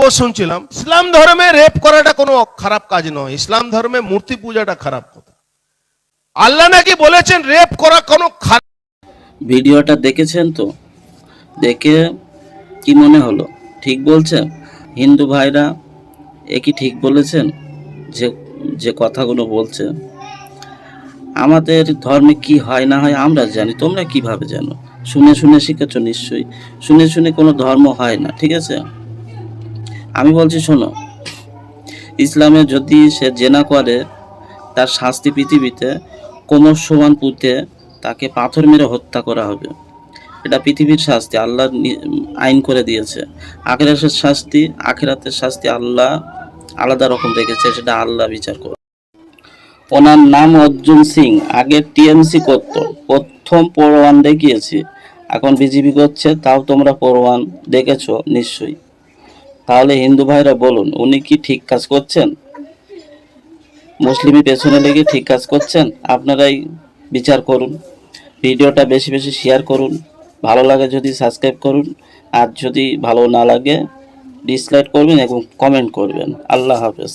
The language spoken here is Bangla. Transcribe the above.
বক্তব্য শুনছিলাম, ইসলাম ধর্মে রেপ করাটা কোনো খারাপ কাজ নয়। ইসলাম ধর্মে মূর্তি পূজাটা খারাপ কথা। আল্লাহ নাকি বলেছেন রেপ করা কোনো খারাপ ভিডিওটা দেখেছেন তো? দেখে কি মনে হলো? ঠিক বলছেন হিন্দু ভাইরা এ কি ঠিক বলেছেন যে যে কথাগুলো বলছে। আমাদের ধর্মে কি হয় না হয় আমরা জানি, তোমরা কীভাবে জানো? শুনে শুনে শিখেছ নিশ্চয়ই। শুনে শুনে কোনো ধর্ম হয় না, ঠিক আছে? আমি বলছি, শোনো, ইসলামে যদি সে জেনা করে, তার শাস্তি পৃথিবীতে কোমর সমান পুঁতে তাকে পাথর মেরে হত্যা করা হবে। এটা পৃথিবীর শাস্তি, আল্লাহ আইন করে দিয়েছে। আখেরাতের শাস্তি আখেরাতের শাস্তি আল্লাহ আলাদা রকম রেখেছে, সেটা আল্লাহ বিচার করে ওনার নাম অর্জুন সিং, আগে টিএমসি করত, প্রথম পরোয়ান দেখিয়েছি, এখন বিজেপি করছে, তাও তোমরা পরোয়ান দেখেছ, নিশ্চয়ই। তাহলে হিন্দু ভাইরা বলুন, উনি কি ঠিক কাজ করছেন? মুসলিমের পেছনে লেগে ঠিক কাজ করছেন? আপনারাই বিচার করুন, ভিডিওটা বেশি বেশি শেয়ার করুন, ভালো লাগে যদি সাবস্ক্রাইব করুন, আর যদি ভালো না লাগে ডিসলাইক করবেন এবং কমেন্ট করবেন। আল্লাহ হাফেজ।